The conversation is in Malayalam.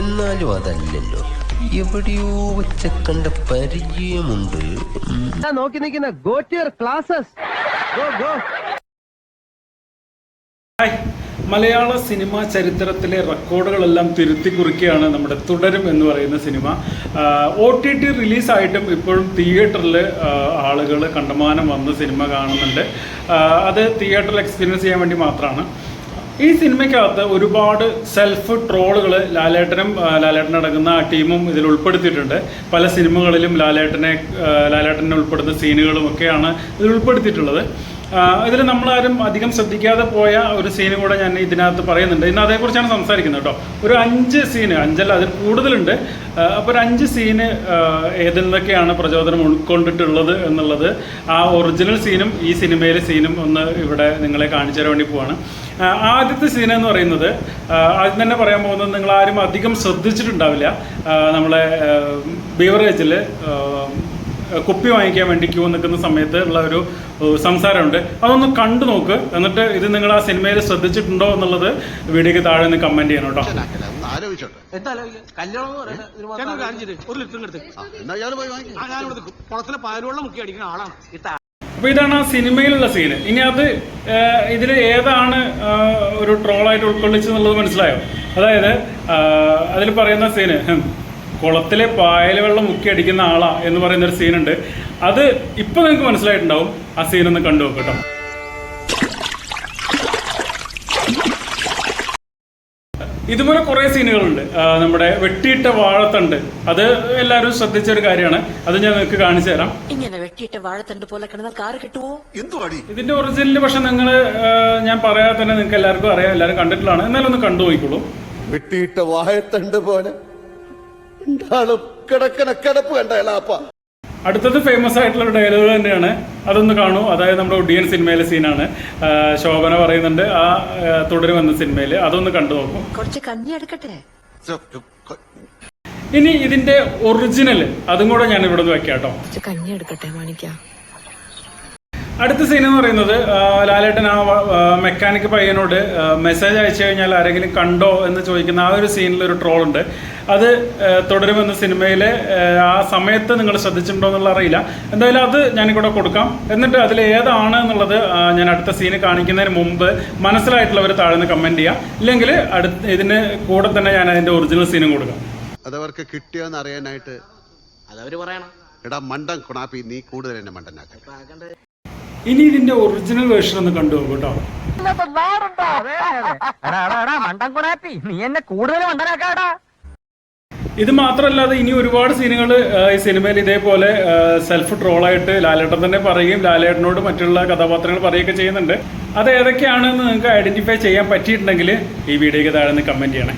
എന്നാലും അതല്ലല്ലോ. എവിടെയോ വെച്ച കണ്ട പരിചയമുണ്ട്. നോക്കി നിൽക്കുന്ന ഗോ ക്ലാസസ് മലയാള സിനിമാ ചരിത്രത്തിലെ റെക്കോർഡുകളെല്ലാം തിരുത്തി കുറിക്കുകയാണ് നമ്മുടെ തുടരും എന്ന് പറയുന്ന സിനിമ. ഒ ടി ടി റിലീസായിട്ടും ഇപ്പോഴും തിയേറ്ററിൽ ആളുകൾ കണ്ടമാനം വന്ന് സിനിമ കാണുന്നുണ്ട്. അത് തിയേറ്ററിൽ എക്സ്പീരിയൻസ് ചെയ്യാൻ വേണ്ടി മാത്രമാണ്. ഈ സിനിമയ്ക്കകത്ത് ഒരുപാട് സെൽഫ് ട്രോളുകൾ ലാലേട്ടനും ലാലേട്ടൻ അടങ്ങുന്ന ടീമും ഇതിൽ ഉൾപ്പെടുത്തിയിട്ടുണ്ട്. പല സിനിമകളിലും ലാലേട്ടനെ ലാലേട്ടനെ ഉൾപ്പെടുന്ന സീനുകളും ഒക്കെയാണ് ഇതിൽ ഉൾപ്പെടുത്തിയിട്ടുള്ളത്. ഇതിൽ നമ്മളാരും അധികം ശ്രദ്ധിക്കാതെ പോയ ഒരു സീന് കൂടെ ഞാൻ ഇതിനകത്ത് പറയുന്നുണ്ട്. ഇന്ന് അതേക്കുറിച്ചാണ് സംസാരിക്കുന്നത് കേട്ടോ. ഒരു അഞ്ച് സീന് അഞ്ചല്ല അതിൽ കൂടുതലുണ്ട്. അപ്പോൾ ഒരു അഞ്ച് സീന് ഏതെന്തൊക്കെയാണ് പ്രചോദനം ഉൾക്കൊണ്ടിട്ടുള്ളത് എന്നുള്ളത് ആ ഒറിജിനൽ സീനും ഈ സിനിമയിലെ സീനും ഒന്ന് ഇവിടെ നിങ്ങളെ കാണിച്ചു തരാൻ വേണ്ടി പോവാണ്. ആദ്യത്തെ സീൻ എന്ന് പറയുന്നത് ആദ്യം തന്നെ പറയാൻ പോകുന്നത് നിങ്ങൾ ആരും അധികം ശ്രദ്ധിച്ചിട്ടുണ്ടാവില്ല. നമ്മളെ ബീവറേജിൽ കുപ്പി വാങ്ങിക്കാൻ വേണ്ടി ക്യൂ നിൽക്കുന്ന സമയത്ത് ഉള്ള ഒരു സംസാരമുണ്ട്. അതൊന്ന് കണ്ടു നോക്ക്. എന്നിട്ട് ഇത് നിങ്ങൾ ആ സിനിമയിൽ ശ്രദ്ധിച്ചിട്ടുണ്ടോ എന്നുള്ളത് വീഡിയോക്ക് താഴെ നിന്ന് കമന്റ് ചെയ്യണം കേട്ടോ. അപ്പൊ ഇതാണ് ആ സിനിമയിലുള്ള സീന്. ഇനി അത് ഇതിൽ ഏതാണ് ഒരു ട്രോളായിട്ട് ഉൾക്കൊള്ളിച്ചെന്നുള്ളത് മനസ്സിലായോ? അതായത് അതിൽ പറയുന്ന സീന് ഹും, കുളത്തിലെ പായൽ വെള്ളം മുക്കി അടിക്കുന്ന ആളാ എന്ന് പറയുന്ന ഒരു സീനുണ്ട്. അത് ഇപ്പൊ നിങ്ങൾക്ക് മനസ്സിലായിട്ടുണ്ടാവും. ആ സീനൊന്ന് കണ്ടു നോക്കട്ടോ കേട്ടോ. ഇതുപോലെ കുറേ സീനുകളുണ്ട്. നമ്മുടെ വെട്ടിയിട്ട വാഴത്തണ്ട്. അത് എല്ലാവരും ശ്രദ്ധിച്ച ഒരു കാര്യമാണ്. അത് ഞാൻ നിങ്ങൾക്ക് കാണിച്ചു തരാം. ഇങ്ങനെ വെട്ടിയിട്ട വാഴത്തണ്ട് പോലെ കിടന്നാൽ കാറ് എന്തുവാടി? ഇതിന്റെ ഒറിജിനൽ പക്ഷെ നിങ്ങൾ ഞാൻ പറയാതെ തന്നെ നിങ്ങൾക്ക് എല്ലാവർക്കും അറിയാം. എല്ലാവരും കണ്ടിട്ടുള്ളതാണ്. എന്നാലും ഒന്ന് കണ്ടു നോക്കിക്കോളൂ. വെട്ടിയിട്ട വാഴത്തണ്ട് പോലെ. കിടപ്പ് അടുത്തത് ഫേമസ് ആയിട്ടുള്ള ഒരു ഡയലോഗ് തന്നെയാണ്. അതൊന്ന് കാണൂ. അതായത് നമ്മുടെ ഒഡിയൻ സിനിമയിലെ സീനാണ് ശോഭന പറയുന്നുണ്ട് ആ തുടരും വന്ന സിനിമയിൽ അതൊന്ന് കണ്ടു നോക്കും. കുറച്ച് കഞ്ഞി എടുക്കട്ടെ? ഇനി ഇതിന്റെ ഒറിജിനൽ അതും കൂടെ ഞാൻ ഇവിടെ നിന്ന് വെക്കാം കേട്ടോ കഞ്ഞി എടുക്കട്ടെ മാണിക്ക അടുത്ത സീൻ എന്ന് പറയുന്നത് ലാലേട്ടൻ ആ മെക്കാനിക് പയ്യനോട് മെസ്സേജ് അയച്ചു കഴിഞ്ഞാൽ ആരെങ്കിലും കണ്ടോ എന്ന് ചോദിക്കുന്ന ആ ഒരു സീനിൽ ഒരു ട്രോൾ ഉണ്ട്. അത് തുടരുമെന്ന് സിനിമയിലെ ആ, സമയത്ത് നിങ്ങൾ ശ്രദ്ധിച്ചിട്ടുണ്ടോ എന്നുള്ള അറിയില്ല. എന്തായാലും അത് ഞാനിവിടെ കൊടുക്കാം. എന്നിട്ട് അതിൽ ഏതാണ് എന്നുള്ളത് ഞാൻ അടുത്ത സീന് കാണിക്കുന്നതിന് മുമ്പ് മനസ്സിലായിട്ടുള്ളവർ താഴെ നിന്ന് കമന്റ് ചെയ്യാം. ഇല്ലെങ്കിൽ അടുത്ത് ഇതിന് കൂടെ തന്നെ ഞാൻ അതിന്റെ ഒറിജിനൽ സീനും കൊടുക്കാം. അതവർക്ക് കിട്ടിയോ അറിയാനായിട്ട് അതവർ പറയണം. എടാ മണ്ടൻ കുണാപ്പി നീ കൂടുതൽ എന്നെ മണ്ടനാക്കണ്ട. ഇനി ഇതിന്റെ ഒറിജിനൽ വേർഷൻ ഒന്ന് കണ്ടു നോക്കൂ കേട്ടോ. നീ എന്നെ കൂടുതൽ മണ്ടനാക്കാടാ. ഇത് മാത്രമല്ലാതെ ഇനി ഒരുപാട് സീനുകൾ ഈ സിനിമയിൽ ഇതേപോലെ സെൽഫ് ട്രോളായിട്ട് ലാലേട്ടൻ തന്നെ പറയുകയും ലാലേട്ടനോട് മറ്റുള്ള കഥാപാത്രങ്ങൾ പറയുകയൊക്കെ ചെയ്യുന്നുണ്ട്. അത് ഏതൊക്കെയാണെന്ന് നിങ്ങൾക്ക് ഐഡന്റിഫൈ ചെയ്യാൻ പറ്റിയിട്ടുണ്ടെങ്കിൽ ഈ വീഡിയോയ്ക്ക് താഴെ നിന്ന് കമന്റ് ചെയ്യണേ.